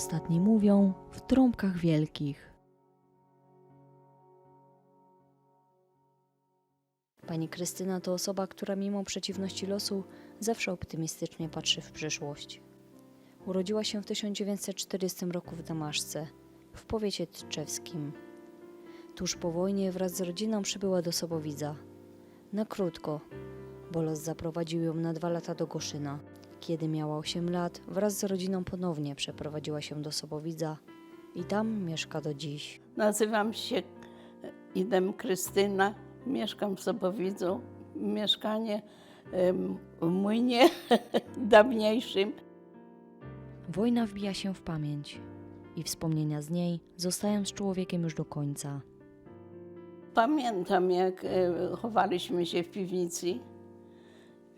Ostatni mówią w trąbkach wielkich. Pani Krystyna to osoba, która mimo przeciwności losu zawsze optymistycznie patrzy w przyszłość. Urodziła się w 1940 roku w Damaszce, w powiecie tczewskim. Tuż po wojnie wraz z rodziną przybyła do Sobowidza. Na krótko, bo los zaprowadził ją na dwa lata do Goszyna. Kiedy miała 8 lat, wraz z rodziną ponownie przeprowadziła się do Sobowidza i tam mieszka do dziś. Nazywam się Idem Krystyna, mieszkam w Sobowidzu. Mieszkanie w młynie dawniejszym. Wojna wbija się w pamięć i wspomnienia z niej zostają z człowiekiem już do końca. Pamiętam, jak e, chowaliśmy się w piwnicy.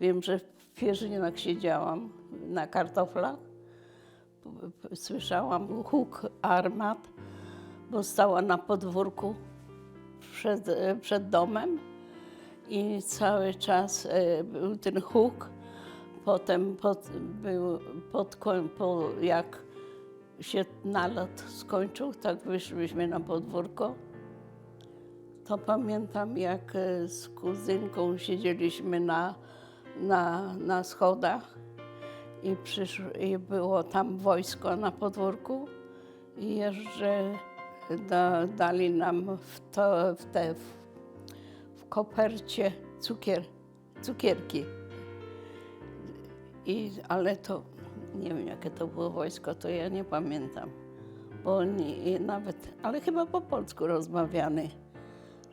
Wiem, że w pierzynach siedziałam na kartoflach. Słyszałam huk armat, bo stała na podwórku przed, e, przed domem i cały czas e, był ten huk. Potem pod, był pod, po, jak się nalot skończył, tak wyszliśmy na podwórko. To pamiętam, jak e, z kuzynką siedzieliśmy na, na, na schodach i, przyszło, i było tam wojsko na podwórku i jeszcze da, dali nam w, to, w, te, w, w kopercie cukier, cukierki. I, ale to, nie wiem jakie to było wojsko, to ja nie pamiętam. Bo oni nawet, ale chyba po polsku rozmawiany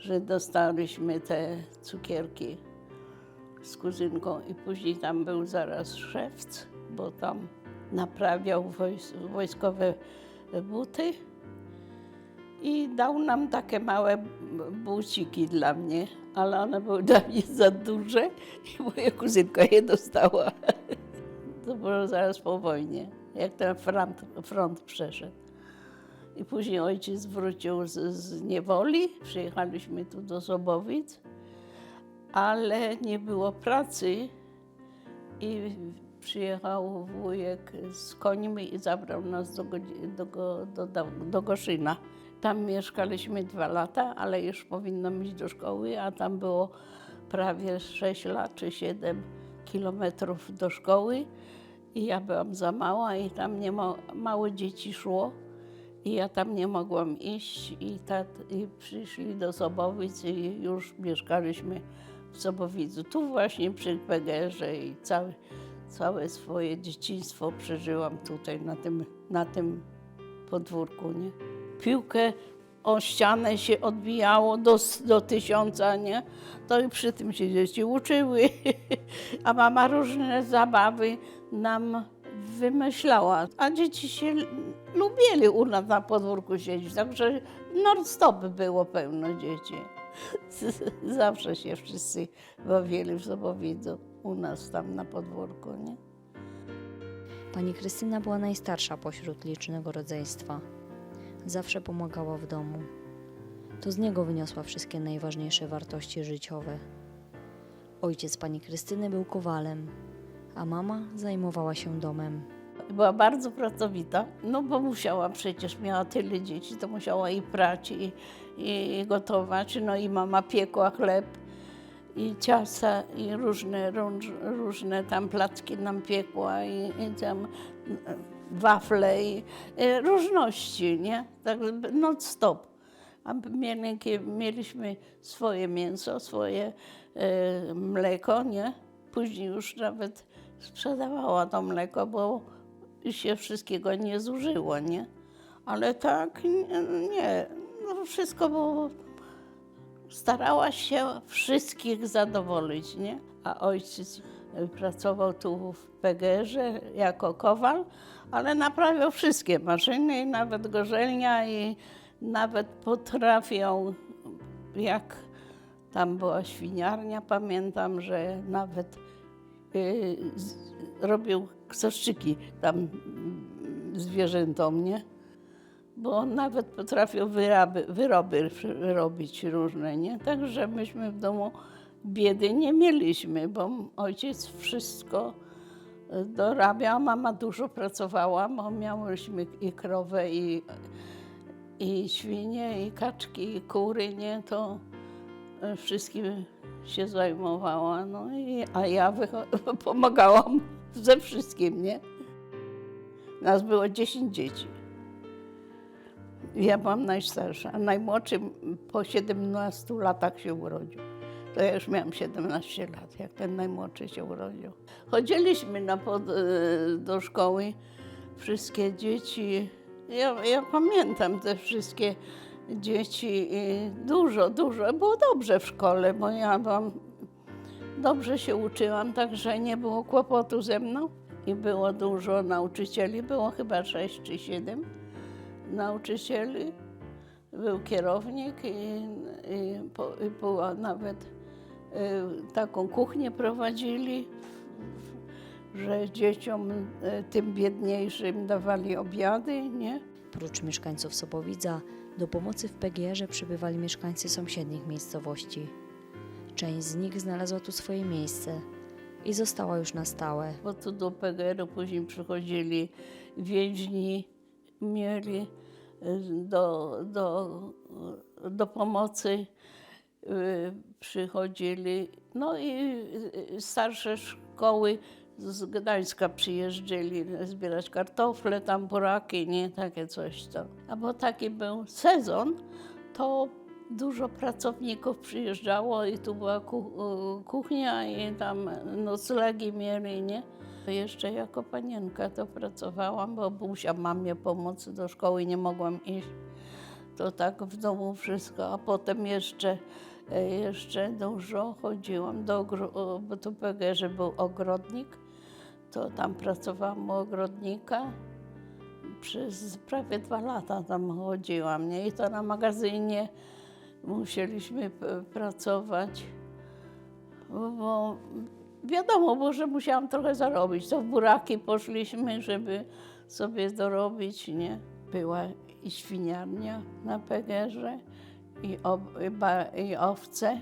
że dostaliśmy te cukierki z kuzynką i później tam był zaraz szewc, bo tam naprawiał wojs wojskowe buty i dał nam takie małe buciki dla mnie, ale one były dla mnie za duże i moja kuzynka je dostała. To było zaraz po wojnie, jak ten front, front przeszedł. I później ojciec wrócił z, z niewoli, przyjechaliśmy tu do Sobowic, ale nie było pracy i przyjechał wujek z końmi i zabrał nas do, do, do, do, do Goszyna. Tam mieszkaliśmy dwa lata, ale już powinnam iść do szkoły, a tam było prawie 6 lat czy 7 kilometrów do szkoły i ja byłam za mała i tam nie ma, małe dzieci szło. I ja tam nie mogłam iść i, tat, i przyszli do Sobowic i już mieszkaliśmy w Sobowidzu. Tu właśnie przy Pegerze i całe, całe swoje dzieciństwo przeżyłam tutaj na tym, na tym podwórku, nie? Piłkę o ścianę się odbijało do, do tysiąca, nie? To i przy tym się dzieci uczyły. A mama różne zabawy nam wymyślała. A dzieci się lubili u nas na podwórku siedzieć, także non-stop było pełno dzieci. Zawsze się wszyscy bawili w Sobowidzu, u nas tam na podwórku, nie? Pani Krystyna była najstarsza pośród licznego rodzeństwa. Zawsze pomagała w domu. To z niego wyniosła wszystkie najważniejsze wartości życiowe. Ojciec pani Krystyny był kowalem, a mama zajmowała się domem. Była bardzo pracowita, no bo musiała przecież, miała tyle dzieci, to musiała i prać, i, i gotować, no i mama piekła chleb i ciasta, i różne, róż, różne tam placki nam piekła, i, i tam e, wafle, i e, różności, nie? Tak non stop. A mieli, mieliśmy swoje mięso, swoje e, mleko, nie? Później już nawet sprzedawała to mleko, bo się wszystkiego nie zużyło, nie? Ale tak, nie. No wszystko było... Starała się wszystkich zadowolić, nie? A ojciec pracował tu w Pegerze jako kowal, ale naprawiał wszystkie maszyny, nawet gorzelnia i nawet potrafią, jak tam była świniarnia, pamiętam, że nawet y, z, robił ksaszczyki tam mm, zwierzętom, nie? Bo nawet potrafił wyraby, wyroby robić różne, nie? Także myśmy w domu biedy nie mieliśmy, bo ojciec wszystko dorabia. Mama dużo pracowała, bo miałyśmy i krowę, i, i świnie, i kaczki, i kury, nie? To e, wszystkim się zajmowała, no i, a ja pomagałam ze wszystkim, nie? Nas było 10 dzieci. Ja byłam najstarsza, a najmłodszy po 17 latach się urodził. To ja już miałam 17 lat, jak ten najmłodszy się urodził. Chodziliśmy na pod, e, do szkoły, wszystkie dzieci. Ja, ja pamiętam te wszystkie dzieci i dużo, dużo. Było dobrze w szkole, bo ja byłam, dobrze się uczyłam, także nie było kłopotu ze mną. I było dużo nauczycieli, było chyba sześć czy siedem nauczycieli. Był kierownik i, i, i była nawet y, taką kuchnię prowadzili, że dzieciom y, tym biedniejszym dawali obiady, nie? Prócz mieszkańców Sobowidza, do pomocy w PGR-ze przybywali mieszkańcy sąsiednich miejscowości. Część z nich znalazła tu swoje miejsce i została już na stałe. Bo tu do PGR-u później przychodzili więźni, mieli y, do, do, do pomocy, y, przychodzili. No i y, starsze szkoły z Gdańska przyjeżdżali zbierać kartofle, tam buraki, nie, takie coś tam. A bo taki był sezon, to dużo pracowników przyjeżdżało i tu była ku- kuchnia i tam noclegi mieli, nie? Jeszcze jako panienka to pracowałam, bo musiała mamie pomóc do szkoły, nie mogłam iść. To tak w domu wszystko, a potem jeszcze, e, jeszcze dużo chodziłam do, bo tu że był ogrodnik, to tam pracowałam u ogrodnika. Przez prawie dwa lata tam chodziłam, nie? I to na magazynie musieliśmy pracować, bo- wiadomo, bo że musiałam trochę zarobić. To w buraki poszliśmy, żeby sobie dorobić, nie? Była i świniarnia na Pegerze, i, i, i owce,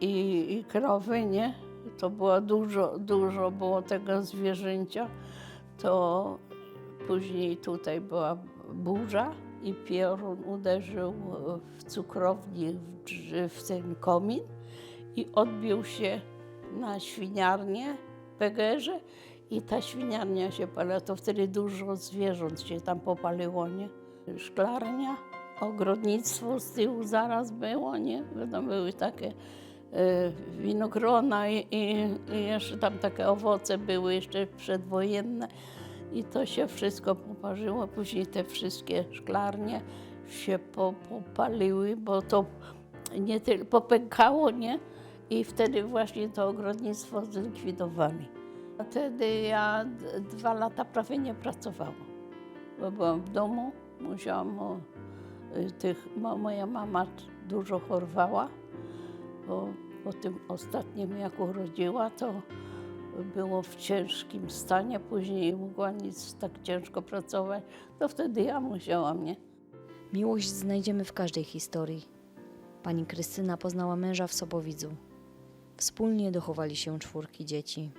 i, i krowy, nie? To było dużo, dużo było tego zwierzęcia. To później tutaj była burza i piorun uderzył w cukrowni, w, ten komin i odbił się na świniarnię Pegerze i ta świniarnia się paliła. To wtedy dużo zwierząt się tam popaliło, nie? Szklarnia, ogrodnictwo z tyłu zaraz było, nie? Tam były takie e, winogrona i, i, i jeszcze tam takie owoce były jeszcze przedwojenne. I to się wszystko poparzyło. Później te wszystkie szklarnie się po, popaliły, bo to nie tylko popękało, nie? I wtedy właśnie to ogrodnictwo zlikwidowali. Wtedy ja dwa lata prawie nie pracowałam, bo byłam w domu, musiałam o, y, tych, mo, moja mama dużo chorowała, bo po tym ostatnim jak urodziła, to było w ciężkim stanie, później nie mogła nic tak ciężko pracować, to wtedy ja musiałam, nie? Miłość znajdziemy w każdej historii. Pani Krystyna poznała męża w Sobowidzu. Wspólnie dochowali się czwórki dzieci.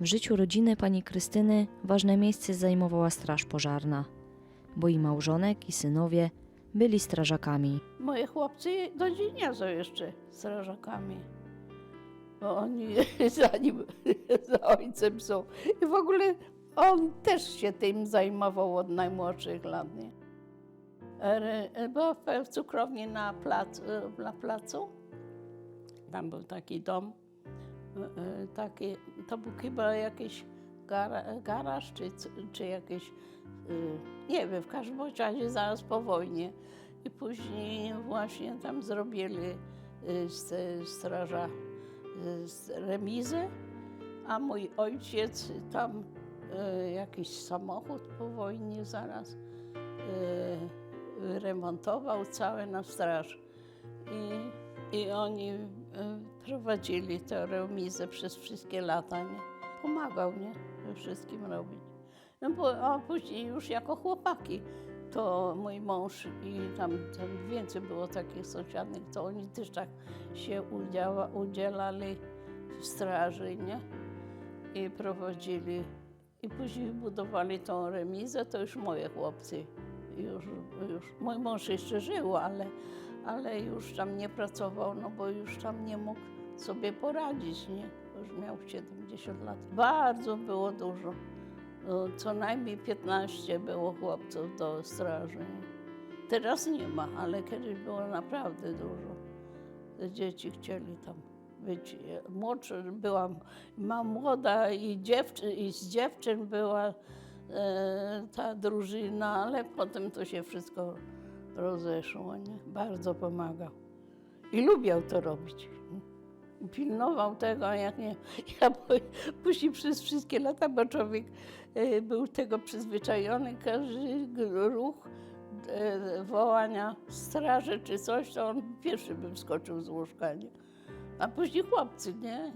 W życiu rodziny pani Krystyny ważne miejsce zajmowała straż pożarna, bo i małżonek, i synowie byli strażakami. Moje chłopcy do dziś są jeszcze strażakami. Bo oni za nim, za ojcem są. I w ogóle on też się tym zajmował od najmłodszych lat. Nie? W- cukrowni na, plac, na placu. Tam był taki dom. e, e, Taki, to był chyba jakiś gara, garaż, czy, czy jakiś, y, nie wiem, w każdym razie zaraz po wojnie. I później właśnie tam zrobili straża z remizę, a mój ojciec tam y, jakiś samochód po wojnie zaraz y, remontował cały na straż. I, i oni y, prowadzili tę remizę przez wszystkie lata, nie? Pomagał, nie? We wszystkim robić. No bo, a później już jako chłopaki to mój mąż i tam, tam więcej było takich sąsiadnych, to oni też tak się udziała, udzielali w straży, nie? i prowadzili. I później budowali tą remizę, to już moje chłopcy. Już, już. Mój mąż jeszcze żył, ale, ale już tam nie pracował, no bo już tam nie mógł sobie poradzić, nie? Już miał 70 lat. Bardzo było dużo. No, co najmniej 15 było chłopców do straży. Teraz nie ma, ale kiedyś było naprawdę dużo. Te dzieci chcieli tam być. Młodsza byłam, ma młoda i, i z dziewczyn była e, ta drużyna, ale potem to się wszystko rozeszło. Nie? Bardzo pomagał. I lubiał to robić. Pilnował tego, jak nie. Ja później przez wszystkie lata, bo człowiek był tego przyzwyczajony, każdy ruch e, wołania straży czy coś, to on pierwszy by wskoczył z łóżka, nie? A później chłopcy, nie?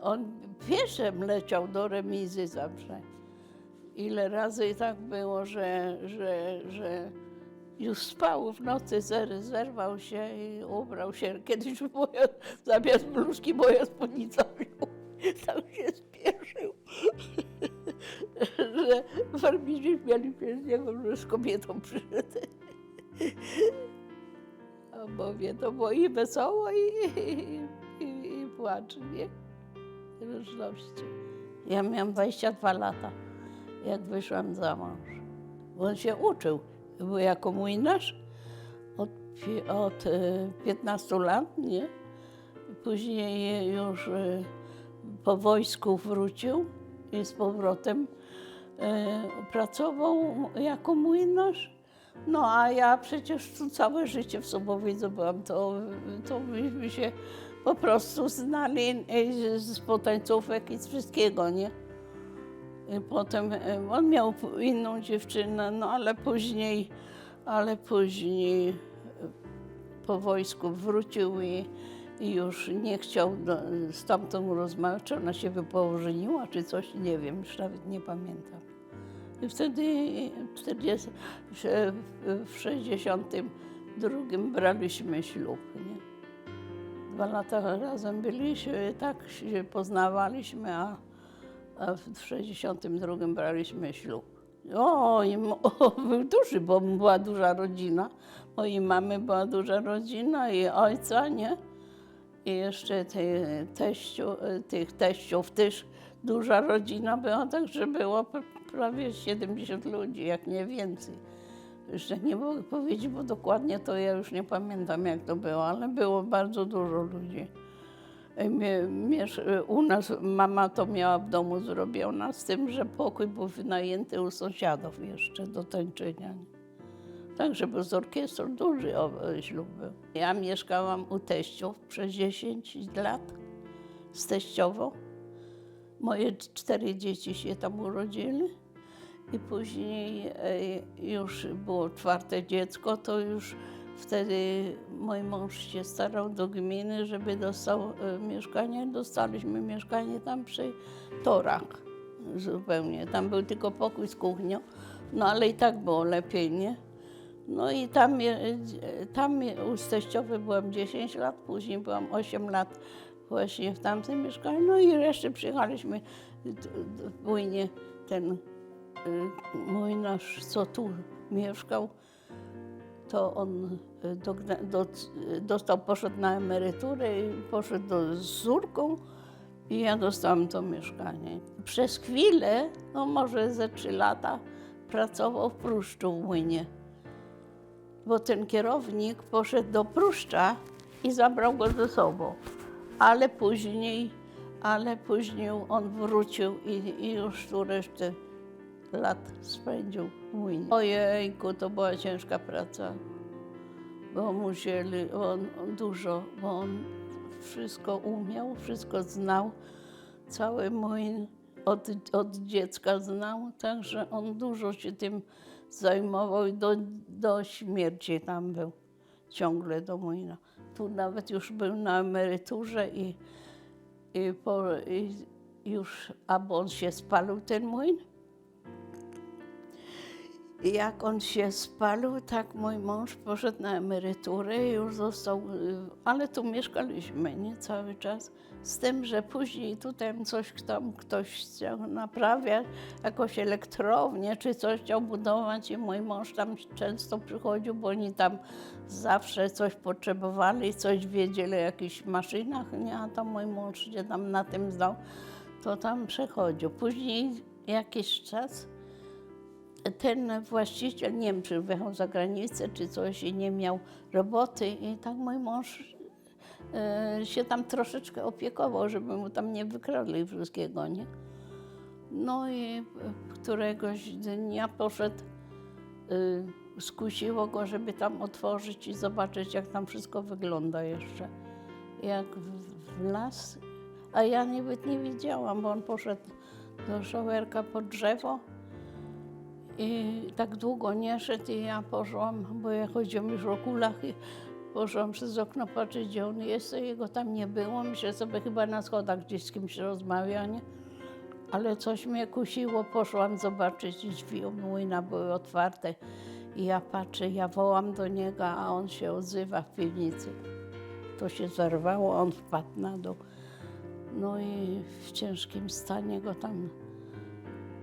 On pieszem leciał do remizy zawsze. Ile razy i tak było, że, że, że już spał w nocy, zer- zerwał się i ubrał się. Kiedyś moja, zamiast bluzki moja spódnica wziął. Tak się spieszył, że farmici mieli że z kobietą przyszedł. A Mówię, to było i wesoło, i, i, i, i płacz, nie? Różności. Ja miałam 22 lata, jak wyszłam za mąż. On się uczył, był jako młynarz od, od e, 15 lat, nie? Później już e, po wojsku wrócił i z powrotem pracował jako młynarz. No a ja przecież tu całe życie w Sobowicu byłam, to, to myśmy się po prostu znali e, z potańcówek i z wszystkiego, nie? I potem on miał inną dziewczynę, no ale później, ale później po wojsku wrócił i, i już nie chciał do, z tamtą rozmawiać, czy ona się wypożeniła, czy coś, nie wiem, już nawet nie pamiętam. I wtedy 40, w w 62 braliśmy ślub, nie? Dwa lata razem byliśmy, tak się poznawaliśmy, a, w 62 braliśmy ślub. O, i o, był duży, bo była duża rodzina. Mojej mamy była duża rodzina i ojca, nie? I jeszcze te, teściu, tych teściów też duża rodzina była, także było prawie 70 ludzi, jak nie więcej. Jeszcze nie mogę powiedzieć, bo dokładnie to ja już nie pamiętam, jak to było, ale było bardzo dużo ludzi. E, miesz, u nas mama to miała w domu zrobiona, z tym, że pokój był wynajęty u sąsiadów jeszcze do tańczenia. Także był z orkiestrą duży ślub był. Ja mieszkałam u teściów przez 10 lat z teściową. Moje cztery dzieci się tam urodzili. I później e, już było czwarte dziecko, to już wtedy mój mąż się starał do gminy, żeby dostał e, mieszkanie. Dostaliśmy mieszkanie tam przy torach zupełnie. Tam był tylko pokój z kuchnią, no ale i tak było lepiej, nie? No i tam, je- tam u teściowej byłam 10 lat, później byłam 8 lat właśnie w tamtym mieszkaniu, no i resztę przyjechaliśmy w Bujnie, ten y, mój nasz, co tu mieszkał, to on y, do, do, dostał, poszedł na emeryturę i poszedł do, z córką i ja dostałam to mieszkanie. Przez chwilę, no może ze trzy lata, pracował w Pruszczu w Młynie bo ten kierownik poszedł do Pruszcza i zabrał go ze sobą. Ale później, ale później on wrócił i, i już tu resztę lat spędził w młynie. Ojejku, to była ciężka praca, bo musieli, on, dużo, bo on wszystko umiał, wszystko znał, cały młyn od, od dziecka znał, także on dużo się tym zajmował i do, do śmierci tam był, ciągle do młyna. Tu nawet już był na emeryturze i, i, po, i już, albo on się spalił ten młyn, I jak on się spalił, tak mój mąż poszedł na emeryturę i już został, ale tu mieszkaliśmy, nie, cały czas. Z tym, że później tutaj coś tam ktoś chciał naprawiać, jakąś elektrownię czy coś chciał budować i mój mąż tam często przychodził, bo oni tam zawsze coś potrzebowali, coś wiedzieli o jakichś maszynach, nie, a tam mój mąż się tam na tym znał, to tam przechodził. Później jakiś czas ten właściciel, nie wiem, czy wyjechał za granicę, czy coś i nie miał roboty i tak mój mąż e, się tam troszeczkę opiekował, żeby mu tam nie wykradli wszystkiego, nie? No i któregoś dnia poszedł, e, skusiło go, żeby tam otworzyć i zobaczyć, jak tam wszystko wygląda jeszcze. Jak w, w las, a ja nawet nie wiedziałam, bo on poszedł do szowerka pod drzewo, i tak długo nie szedł i ja poszłam, bo ja chodziłam już w okulach i poszłam przez okno patrzeć, gdzie on jest, jego tam nie było. Myślę sobie, chyba na schodach gdzieś z kimś rozmawia, nie? Ale coś mnie kusiło, poszłam zobaczyć drzwi młyna były otwarte. I ja patrzę, ja wołam do niego, a on się odzywa w piwnicy. To się zerwało, on wpadł na dół. No i w ciężkim stanie go tam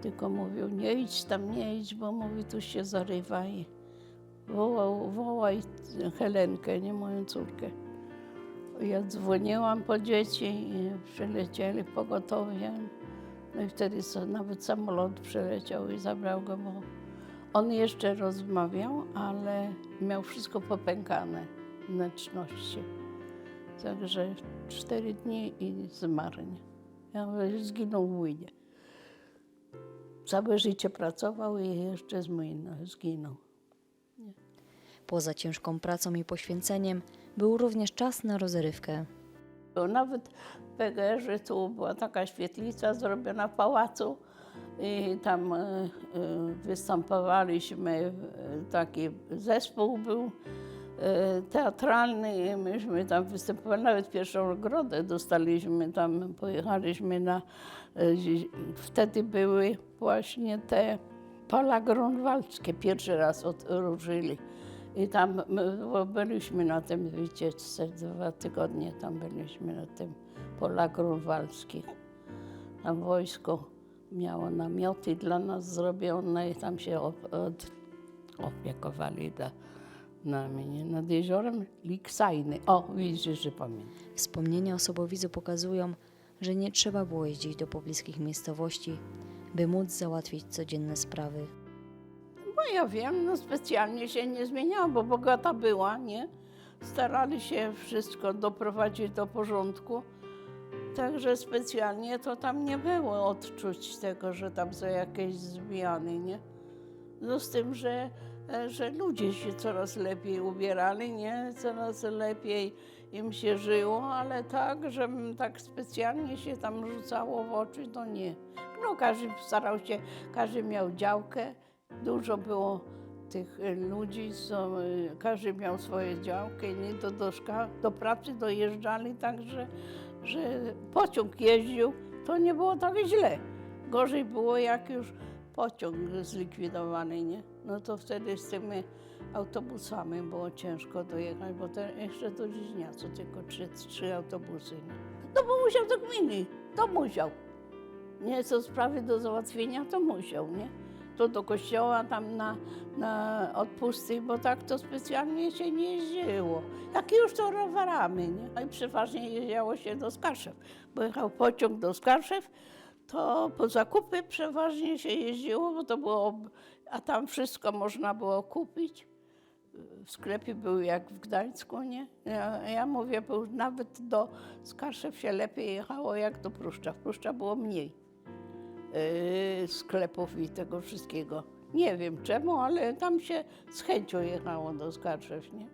tylko mówił, nie idź tam, nie idź, bo mówi, tu się zarywa i wołał, wołaj Helenkę, nie moją córkę. Ja dzwoniłam po dzieci i przylecieli pogotowie. No i wtedy nawet samolot przyleciał i zabrał go, bo on jeszcze rozmawiał, ale miał wszystko popękane, wnętrzności. Także cztery dni i zmarł. Ja zginął w młynie. Całe życie pracował i jeszcze zginął. Poza ciężką pracą i poświęceniem był również czas na rozrywkę. Bo nawet w PGR-ze tu była taka świetlica zrobiona w pałacu i tam e, e, występowaliśmy, e, taki zespół był teatralny i myśmy tam występowali, nawet pierwszą nagrodę dostaliśmy tam, pojechaliśmy na, zi- wtedy były właśnie te pola grunwaldzkie, pierwszy raz odróżyli. I tam byliśmy na tym wycieczce, dwa tygodnie tam byliśmy na tym polach grunwaldzkich. Tam wojsko miało namioty dla nas zrobione i tam się opiekowali dla nami. Nie? Nad jeziorem Liksajny. O, widzisz, że pamiętam. Wspomnienia o Sobowidzu pokazują, że nie trzeba było jeździć do pobliskich miejscowości, by móc załatwić codzienne sprawy. No ja wiem, no specjalnie się nie zmieniała, bo bogata była, nie? Starali się wszystko doprowadzić do porządku. Także specjalnie to tam nie było odczuć tego, że tam są jakieś zmiany, nie? No z tym, że, że ludzie się coraz lepiej ubierali, nie? Coraz lepiej im się żyło, ale tak, żebym tak specjalnie się tam rzucało w oczy, to nie. No każdy starał się, każdy miał działkę, dużo było tych e, ludzi, co, e, każdy miał swoje działkę, nie do, szka- do pracy dojeżdżali, także że pociąg jeździł, to nie było tak źle. Gorzej było, jak już pociąg zlikwidowany, nie? No to wtedy z tymi autobusami było ciężko dojechać, bo te, jeszcze do Dziźniacu tylko trzy, trzy autobusy? No bo musiał do gminy, to musiał. Nie, co sprawy do załatwienia, to musiał, nie? To do kościoła tam na, na odpusty, bo tak to specjalnie się nie jeździło. Jak już to rowerami, nie? No i przeważnie jeździło się do Skarszew, bo jechał pociąg do Skarszew, to po zakupy przeważnie się jeździło, bo to było, a tam wszystko można było kupić. W sklepie były jak w Gdańsku, nie? Ja, ja mówię, bo nawet do Skarszew się lepiej jechało jak do Pruszcza. W Pruszcza było mniej yy, sklepów i tego wszystkiego. Nie wiem czemu, ale tam się z chęcią jechało do Skarszew, nie?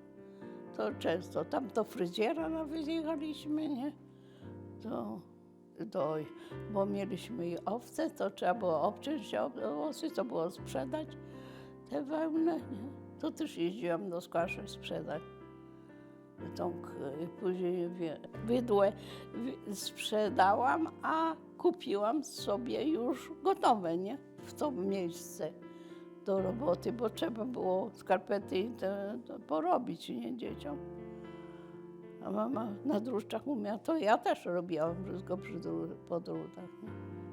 To często. Tam do fryzjera nawet jechaliśmy, nie? To, to, bo mieliśmy i owce, to trzeba było obciąć owce, to było sprzedać te wełnę, nie? To też jeździłam do Skarszew sprzedać. Tą, później wydłę sprzedałam, a kupiłam sobie już gotowe, nie? W to miejsce. do roboty, bo trzeba było skarpety porobić nie, dzieciom. A mama na druszczach umiała, to ja też robiłam wszystko przy dru- po drutach. Nie?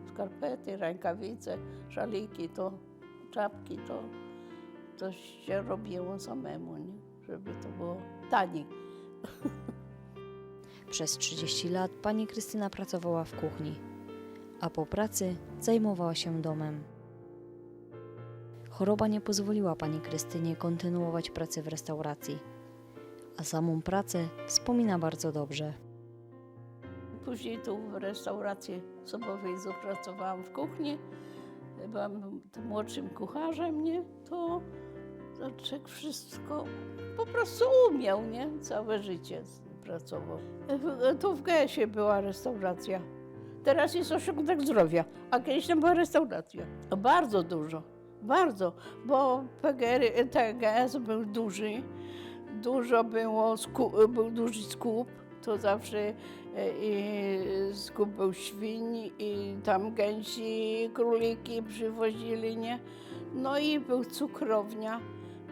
Skarpety, rękawice, szaliki, to czapki, to, to się robiło samemu, nie? żeby to było taniej. Przez 30 lat pani Krystyna pracowała w kuchni, a po pracy zajmowała się domem. Choroba nie pozwoliła pani Krystynie kontynuować pracy w restauracji, a samą pracę wspomina bardzo dobrze. Później tu w restauracji Sobowiejzu pracowałam w kuchni. Byłam młodszym kucharzem, nie? To Zaczek wszystko po prostu umiał, nie? Całe życie pracował. W- Tu w Gesie była restauracja. Teraz jest ośrodek zdrowia, a kiedyś tam była restauracja. Bardzo dużo, bardzo, bo PGR, TGS był duży, dużo było, był duży skup, to zawsze e, i skup był świń i tam gęsi, króliki przywozili, nie? No i był cukrownia,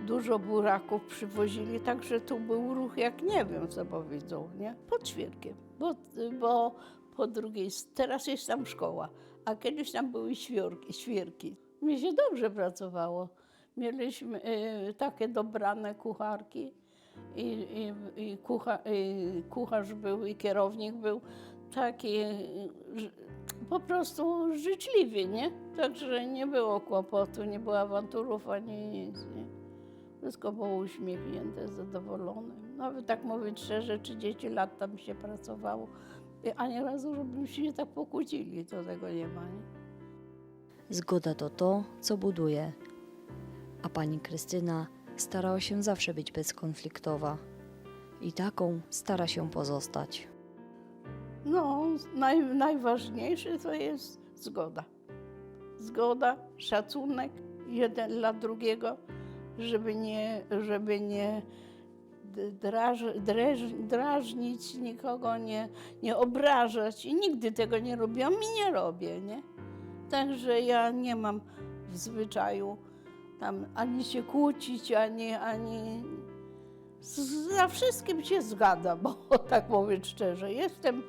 dużo buraków przywozili, także tu był ruch jak nie wiem, co powiedzą, nie? Pod świerkiem, bo, bo po drugiej, teraz jest tam szkoła, a kiedyś tam były świerki. świerki. Mi się dobrze pracowało. Mieliśmy e, takie dobrane kucharki i, i, i, kucha, i kucharz był i kierownik był taki po prostu życzliwy, nie? Także nie było kłopotu, nie było awanturów ani nic, nie? Wszystko było uśmiechnięte, zadowolone. Nawet tak mówię szczerze, 30 lat tam się pracowało. Ani razu, żebyśmy się nie tak pokłócili, to tego nie ma, nie? Zgoda to to, co buduje, a pani Krystyna starała się zawsze być bezkonfliktowa i taką stara się pozostać. No, naj, najważniejsze to jest zgoda. Zgoda, szacunek jeden dla drugiego, żeby nie, żeby nie draż, drażnić nikogo, nie, nie obrażać. I nigdy tego nie robiłam i nie robię, nie? Także ja nie mam w zwyczaju tam ani się kłócić, ani, ani za wszystkim się zgadzam, bo tak mówię szczerze. Jestem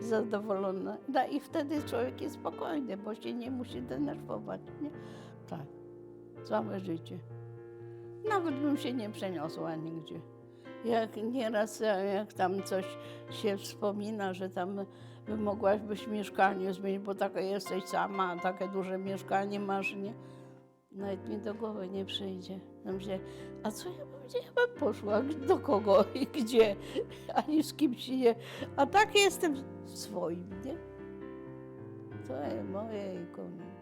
zadowolona. No i wtedy człowiek jest spokojny, bo się nie musi denerwować. Nie? Tak, całe życie. Nawet bym się nie przeniosła nigdzie. Jak nieraz, jak tam coś się wspomina, że tam mogłabyś mieszkanie zmienić, bo taka jesteś sama, takie duże mieszkanie masz, nie? Nawet mi do głowy nie przyjdzie. Ja myślę, a co ja bym, gdzie ja bym poszła, do kogo i gdzie, ani z kim się nie... A tak jestem swoim, nie? To jest moje i koniec.